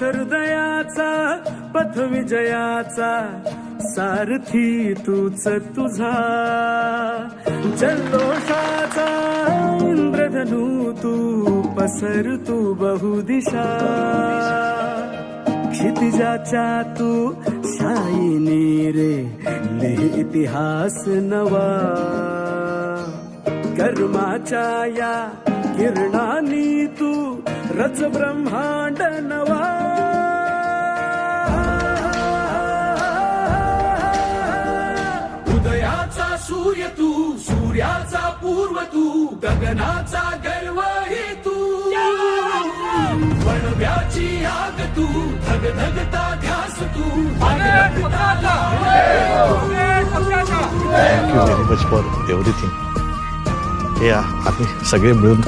हृदयाचा पथ विजयाचा सारथी तूच तुझा. जल्लोषाचा इंद्रधनू तू पसर तू बहुदिशा. क्षितिजाच्या तू शाईनी रे लिह इतिहास नवा. कर्माच्या या किरणानी तू रच ब्रह्मांड नवा. सूर्य तू सूर्याचा पूर्व तू गगनाचा गर्व हे तू. वणव्याची आग तू धग धगता ध्यास तू. Thank you very much for everything हे आम्ही सगळे मिळून